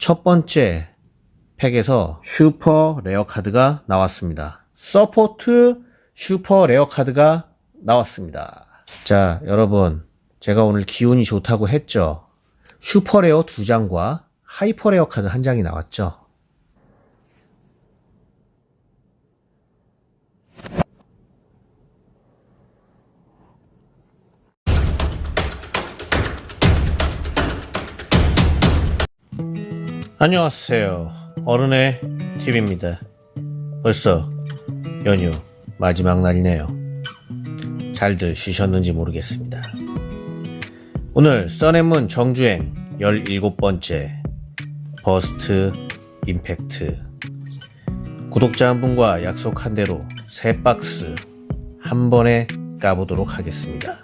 첫 번째 팩에서 슈퍼 레어 카드가 나왔습니다. 서포트 슈퍼 레어 카드가 나왔습니다. 자, 여러분. 제가 오늘 기운이 좋다고 했죠. 슈퍼 레어 두 장과 하이퍼 레어 카드 한 장이 나왔죠. 안녕하세요. 어른의 TV입니다. 벌써 연휴 마지막 날이네요. 잘들 쉬셨는지 모르겠습니다. 오늘 써낸문 정주행 17번째 버스트 임팩트 구독자 한 분과 약속한 대로 세 박스 한 번에 까보도록 하겠습니다.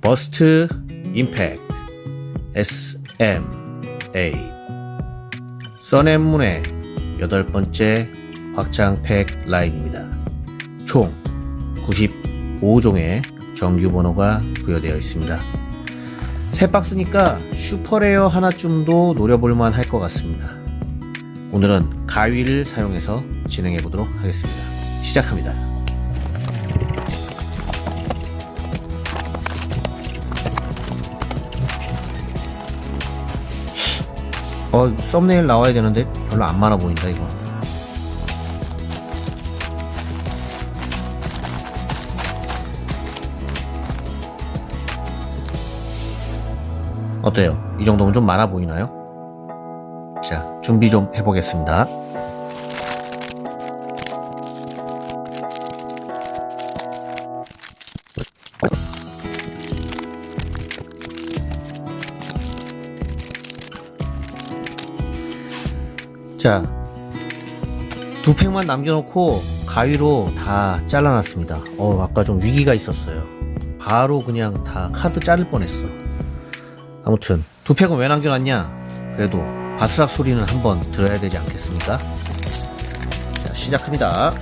버스트 임팩트 SMA 써낸문의 여덟 번째 확장팩 라인입니다. 총 95종의 정규 번호가 부여되어 있습니다. 세 박스니까 슈퍼레어 하나쯤도 노려볼만 할 것 같습니다. 오늘은 가위를 사용해서 진행해 보도록 하겠습니다. 시작합니다. 어, 썸네일 나와야 되는데 별로 안 많아 보인다, 이거. 어때요? 이 정도면 좀 많아 보이나요? 자, 준비 좀 해보겠습니다. 자, 두 팩만 남겨놓고 가위로 다 잘라놨습니다. 어, 아까 좀 위기가 있었어요. 바로 그냥 다 카드 자를 뻔했어. 아무튼 두 팩은 왜 남겨놨냐? 그래도 바스락 소리는 한번 들어야 되지 않겠습니까? 자, 시작합니다.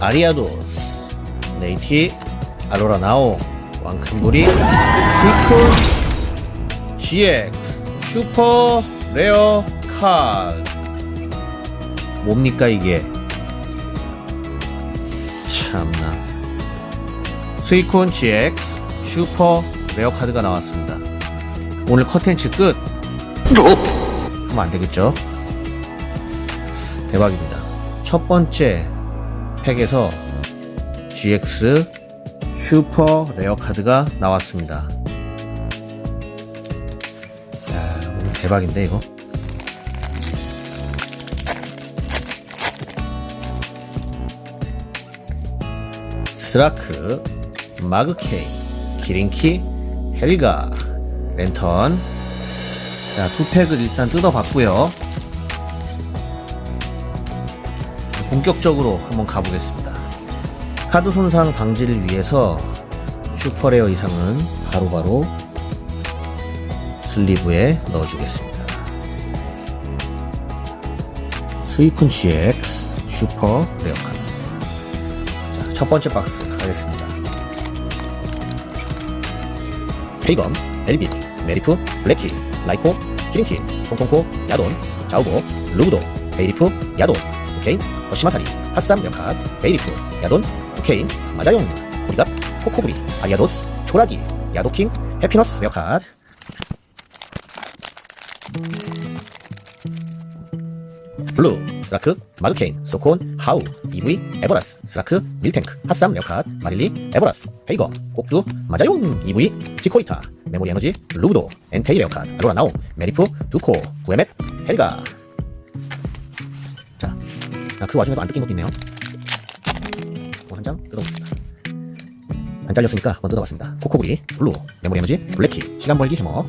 아리아도스, 네이티, 아로라 나오, 왕큰부리, 스이콘, GX, 슈퍼, 레어, 칼. 뭡니까 이게? 참나. 스이콘 GX 슈퍼 레어 카드가 나왔습니다. 오늘 컨텐츠 끝. 하면 안 되겠죠? 대박입니다. 첫 번째 팩에서 GX 슈퍼 레어 카드가 나왔습니다. 야, 오늘 대박인데 이거. 스트라크, 마그케이, 기린키, 헬가, 랜턴. 자, 두 팩을 일단 뜯어봤고요. 본격적으로 한번 가보겠습니다. 카드 손상 방지를 위해서 슈퍼레어 이상은 바로바로 슬리브에 넣어주겠습니다. 스위쿤 GX 슈퍼 레어 카드. 자, 첫 번째 박스 가겠습니다. 페이검, 엘빗, 메리프, 블랙키, 라이코, 키링키, 통통코, 야돈, 자우고, 루브도, 베이리프, 야돈, 오케이, 더시마사리, 핫삼 명카, 베이리프, 야돈, 오 케이, 마자용, 우리갑, 코코브리, 아리아도스, 초라기, 야도킹, 해피너스 명카, 블루, 스라크, 마그케인, 소콘, 하우, 이브이, 에버라스, 스라크, 밀탱크, 핫삼, 레오캇, 마릴리, 에버라스, 베이거, 꼭두, 마자용, 이브이, 지코리타, 메모리 에너지, 루브도, 엔테이 레오캇, 아로라 나오, 메리프, 두코, 구에멧, 헬가. 자, 아, 그 와중에도 안 뜯긴 것도 있네요. 한장 뜯어봅시다. 안 잘렸으니까 한번 뜯어봤습니다. 코코브리, 블루, 메모리 에너지, 블랙키, 시간 벌기 해머.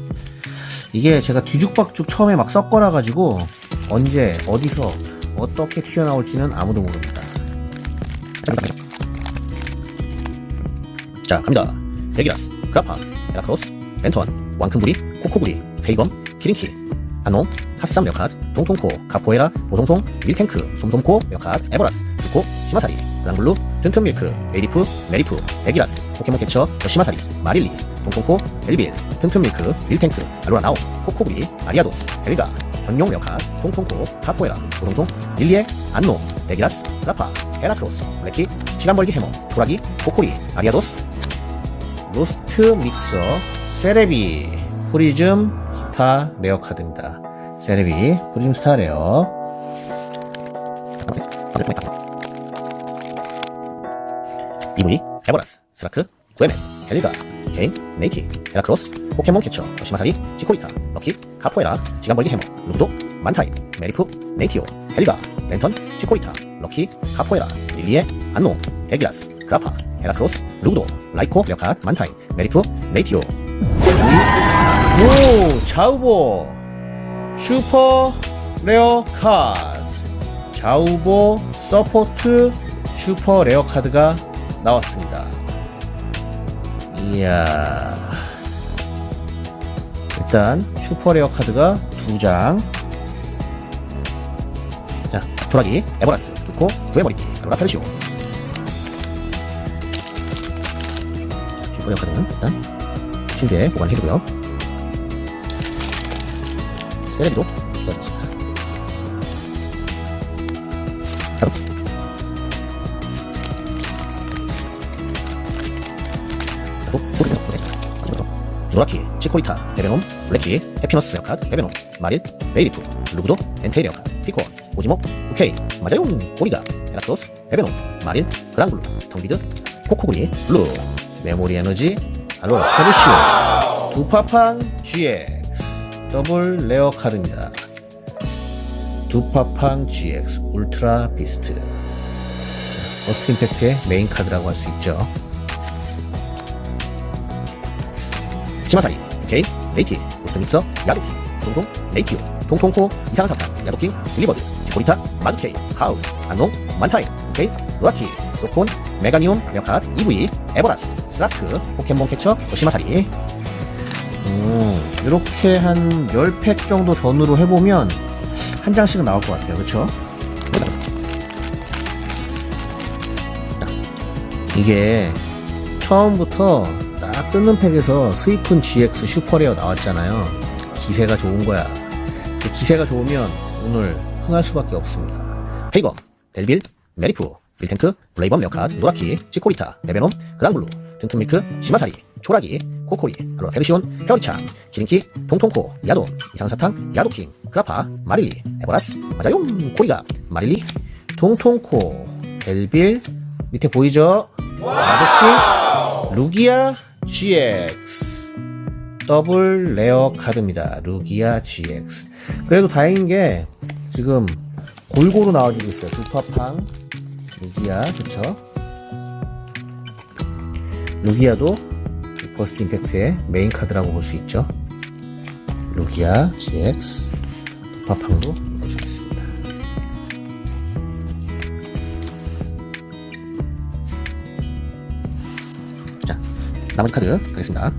이게 제가 뒤죽박죽 처음에 막 섞어놔 가지고 언제 어디서 어떻게 튀어나올지는 아무도 모릅니다. 자 갑니다. 베기라스, 크라파, 에라크로스, 랜턴, 왕큰부리, 코코부리, 페이검, 키링키, 안놈, 핫삼 역핫, 동통코, 카포에라, 보송송, 밀탱크, 솜솜코 역핫, 에버라스, 두코, 시마사리, 그 랑블루, 튼튼밀크, 베이리프, 메리프, 베기라스, 포켓몬 캐쳐, 요시마사리, 마릴리, 동콩코, 엘빌, 튼튼밀크, 밀탱크, 알로라나오, 코코브리, 아리아도스, 벨가, 전용 레어카, 통통코, 카포에라, 도롱송, 릴리에, 안노, 베기라스, 라파, 헤라크로스, 블랙키, 시간벌기 해머, 도라기, 코코리, 아리아도스, 로스트 믹서, 세레비, 프리즘, 스타 레어 카드입니다. 세레비, 프리즘 스타 레어. BV, 에버라스, 스라크, 구에멘, 헬리가, 개인, 네이키, 헤라크로스, 포켓몬 캐쳐, 요시마사리, 치코리타, 럭키, 카포에라, 시간벌기 해머, 루브도, 만타이, 메리프, 네이티오, 헬리가, 랜턴, 치코리타, 럭키, 카포에라, 릴리에, 안농, 데기라스, 그라파, 헤라크로스, 루브도, 라이코, 레어카, 만타이, 메리프, 네이티오, 오, 자우보, 슈퍼 레어 카드, 자우보 서포트 슈퍼 레어 카드가 나왔습니다. 이야. 일단 슈퍼 레어 카드가 두 장. 자, 조라기, 에버라스, 두코, 구해머리띠, 아로라 페르시오. 슈퍼 레어 카드는 일단 침대에 보관해두고요. 세레비도 넣어줬습니다. 바로 그리고 고르 고르 마지막으로 노라키, 치코리타, 베베놈, 블랙키, 해피너스 레어카드, 베베놈, 마릴, 베이리프, 루브도, 엔테이 레어카드, 피콘, 오지모, 우케이, 마자용, 고리가, 에라크로스, 베베놈, 마릴, 그랑블루, 텅비드, 코코구리, 블루, 메모리 에너지, 알로, 페르시오, 두파팡, GX, 더블 레어 카드입니다. 두파팡 GX 울트라 비스트. 버스트 임팩트의 메인 카드라고 할 수 있죠. 시마사리, 게이, 네이티, 로스트 믹서, 야도키, 송송, 네이티오, 통통코, 이상한 사탕, 야도킹, 빌리버드, 지코리타, 마두케이, 하우, 안농, 만타이, 오케이, 로아키, 소콘, 메가니움, 레어카드, EV, 에버라스, 스라크, 포켓몬 캐쳐, 요시마사리. 음, 이렇게 한 10팩 정도 전후로 해보면 한 장씩은 나올 것 같아요. 그쵸? 이게 처음부터 딱 뜯는 팩에서 스위픈 GX 슈퍼레어 나왔잖아요. 기세가 좋은 거야. 기세가 좋으면 오늘 흥할 수밖에 없습니다. 페이검, 델빌, 메리프, 밀탱크, 블레이번 레어카드, 노라키, 치코리타, 베베놈, 그랑블루, 튼튼밀크, 시마사리, 초라기, 코코리, 알로 페르시온, 페어리차, 기린키, 통통코, 야돈, 이상사탕, 야도킹, 크라파, 마릴리, 에버라스, 마자용, 코리가, 마릴리, 통통코, 델빌, 밑에 보이죠? 야도킹, 루기아, GX. 더블 레어 카드입니다. 루기아 GX. 그래도 다행인 게 지금 골고루 나와주고 있어요. 두파팡, 루기아 좋죠. 루기아도 버스트 임팩트의 메인 카드라고 볼 수 있죠. 루기아 GX 두파팡도 나머지 카드 가겠습니다.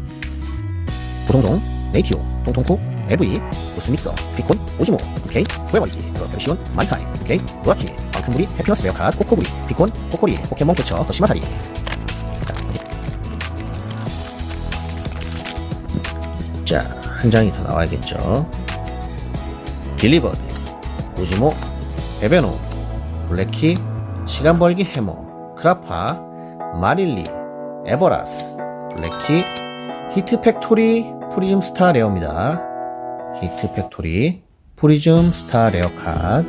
보송종, 네이티오, 통통코, 에브이, 로스믹서, 피콘, 오지모, 오케이, 구해머리기, 벨시온, 만타이, 오케이, 로아키, 방큰무리, 해피너스 레어카드, 코코브리, 피콘, 코코리, 포켓몬 캐쳐, 더 시마사리. 자, 자, 한 장이 더 나와야겠죠. 빌리버드, 오지모, 베베노, 블랙키, 시간벌기 해머, 크라파, 마릴리, 에버라스, 블랙키, 히트 팩토리, 프리즘 스타 레어입니다. 히트 팩토리, 프리즘 스타 레어 카드,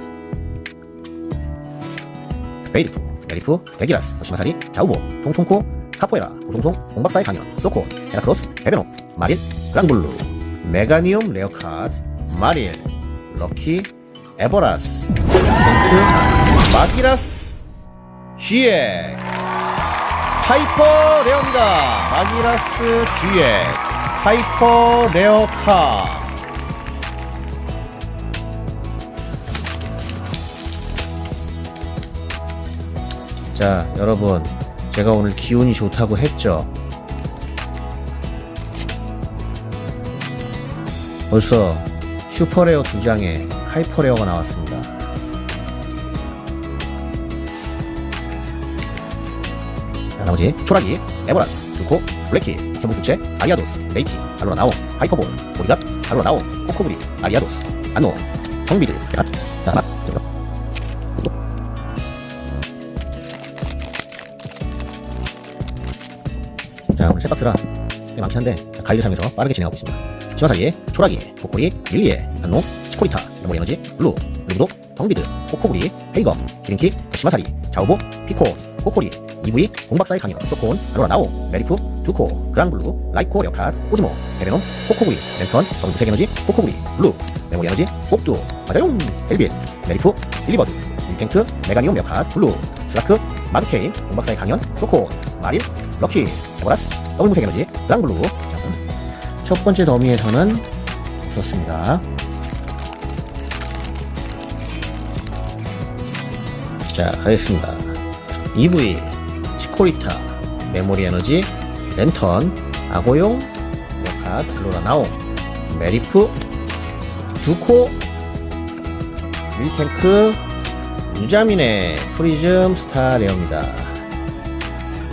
베이리프, 메리프, 데기라스, 도시마사리, 자우보, 통통코, 카포에라, 고송송, 공박사의 강연, 소코, 헤라크로스, 베베노, 마릴, 그랑블루, 메가니움 레어 카드, 마릴, 럭키, 에버라스, 마기라스, GX, 하이퍼 레어입니다. 마기라스 GX, 하이퍼 레어 카. 자, 여러분, 제가 오늘 기운이 좋다고 했죠. 벌써 슈퍼레어 두 장에 하이퍼레어가 나왔습니다. 나머지 초라기, 에버라스, 두코, 블랙키, 견문부채, 아리아도스, 레이키, 알로라 나옹, 하이퍼볼, 보리갑, 알로라 나옹, 코코브리, 아리아도스, 안노, 성비들, 둘, 그리고 자, 오늘 세 박스라 꽤 많긴 한데 사면서 빠르게 진행하고 있습니다. 치마사리에 초라기, 코코리, 릴리에, 안노, 치코리타, 메모리 에너지, 블루, 루브도, 덩비드, 코코브리, 페이검, 기린키, 시마사리, 자오보, 피코, 코코리, EV, 공박사의 강연, 소콘, 아로라 나오, 메리프, 두코, 그랑블루, 라이코, 레오카드, 오즈모, 베베놈, 코코브리, 랜턴, 검은색 에너지, 코코브리, 블루, 메모리 에너지, 꼭두, 마자용, 델빌, 메리프, 딜리버드, 밀탱크, 메가니움 레오카드, 블루, 스라크, 마드케인, 공박사의 강연, 소콘, 마릴, 럭키, 에버라스, 더블무색 에너지, 그랑블루. 첫 번째 더미에서는 없었습니다. 자, 가겠습니다. EV, 치 코리타, 메모리 에너지, 랜턴, 아고용, 모카, 들로라 나옹, 메리프, 두코, 밀탱크, 누자민의 프리즘 스타 레어입니다.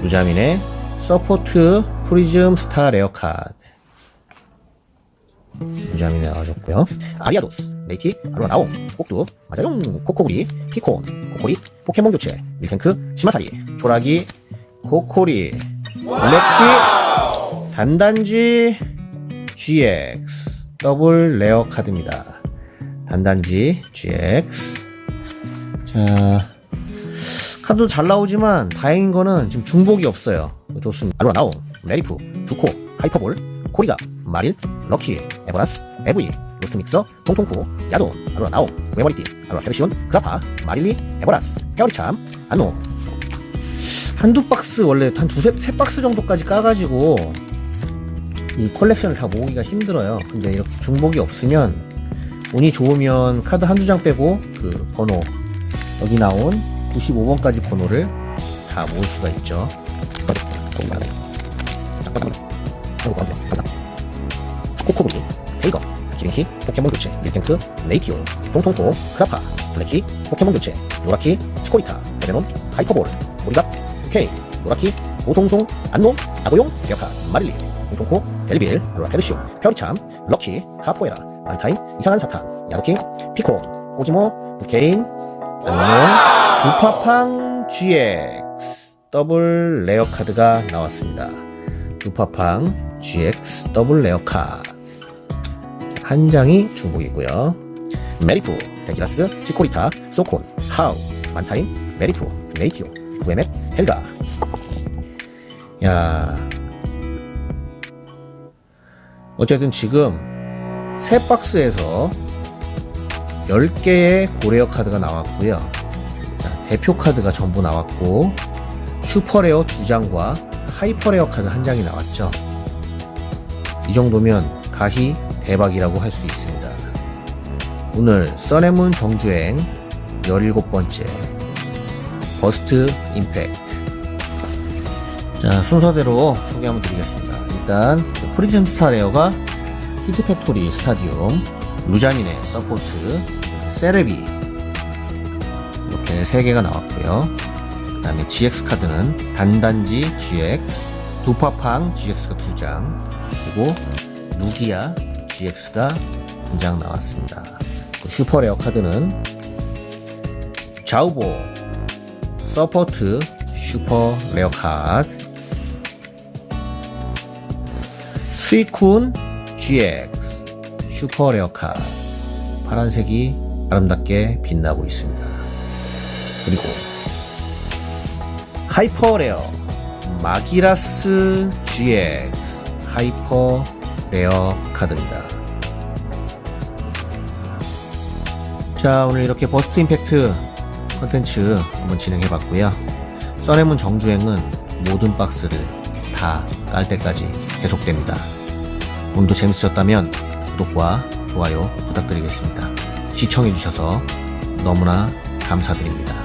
누자민의 서포트 프리즘 스타 레어 카드. 누자민이 나와줬고요. 아리아도스, 레이키, 아로라 나옹, 꼭두, 마자용, 코코구리, 피콘, 코코리, 포켓몬 교체, 밀탱크, 시마사리, 초라기, 코코리, 블랙키, 단단지, GX, 더블 레어 카드입니다. 단단지, GX. 자, 카드 잘 나오지만 다행인 거는 지금 중복이 없어요. 좋습니다. 아로라 나옹, 메리프, 두코, 하이퍼볼, 코리가, 마릴, 럭키, 에버라스, 에브이, 로스트 믹서, 통통포, 야돈, 아로라 나옹, 웨머리티, 아로라 페르시온, 그라파, 마릴리, 에버라스, 페어리참, 안노. 한두 박스 원래 한 두세 세 박스 정도까지 까가지고 이 컬렉션을 다 모으기가 힘들어요. 근데 이렇게 중복이 없으면 운이 좋으면 카드 한두 장 빼고 그 번호 여기 나온 95번까지 번호를 다 모을 수가 있죠. 코코브리, 페이거, 기린키, 포켓몬 교체, 밀탱크, 레이티오, 통통포, 크라파, 블랙키, 포켓몬 교체, 노라키, 치코리타, 베베논, 하이퍼볼, 보리갑, 케이, 노라키, 오송송, 안놈, 아고용, 기어카, 마릴리, 통통포, 델빌, 아로라 페르시오, 페어리참, 럭키, 카포에라, 안타인, 이상한 사탕, 야도킹, 피콘, 오지모, 부케인, 두파팡 GX 더블 레어 카드가 나왔습니다. 두파팡 GX 더블 레어 카드 한 장이 중복이고요. 메리프, 데키라스, 치코리타, 소콘, 하우, 만타인, 메리프, 레이티오, 구에멧, 헬가. 야. 어쨌든 지금 세 박스에서 10개의 고레어 카드가 나왔고요. 자, 대표 카드가 전부 나왔고 슈퍼레어 2장과 하이퍼레어 카드 한 장이 나왔죠. 이 정도면 가히 대박이라고 할 수 있습니다. 오늘 써네문 정주행 17번째 버스트 임팩트 자 순서대로 소개 한번 드리겠습니다. 일단 그 프리즘 스타 레어가 히트팩토리 스타디움 루자민의 서포트 세레비 이렇게 3개가 나왔고요. 그 다음에 GX 카드는 단단지 GX 두파팡 GX가 2장 그리고 루기아 GX가 2장 나왔습니다. 그 슈퍼 레어 카드는 자우보 서포트 슈퍼 레어 카드 스위쿤 GX 슈퍼 레어 카드 파란색이 아름답게 빛나고 있습니다. 그리고 하이퍼 레어 마기라스 GX 하이퍼 레어 카드입니다. 자 오늘 이렇게 버스트 임팩트 컨텐츠 한번 진행해 봤고요. 써내문 정주행은 모든 박스를 다 깔 때까지 계속됩니다. 오늘도 재밌으셨다면 구독과 좋아요 부탁드리겠습니다. 시청해 주셔서 너무나 감사드립니다.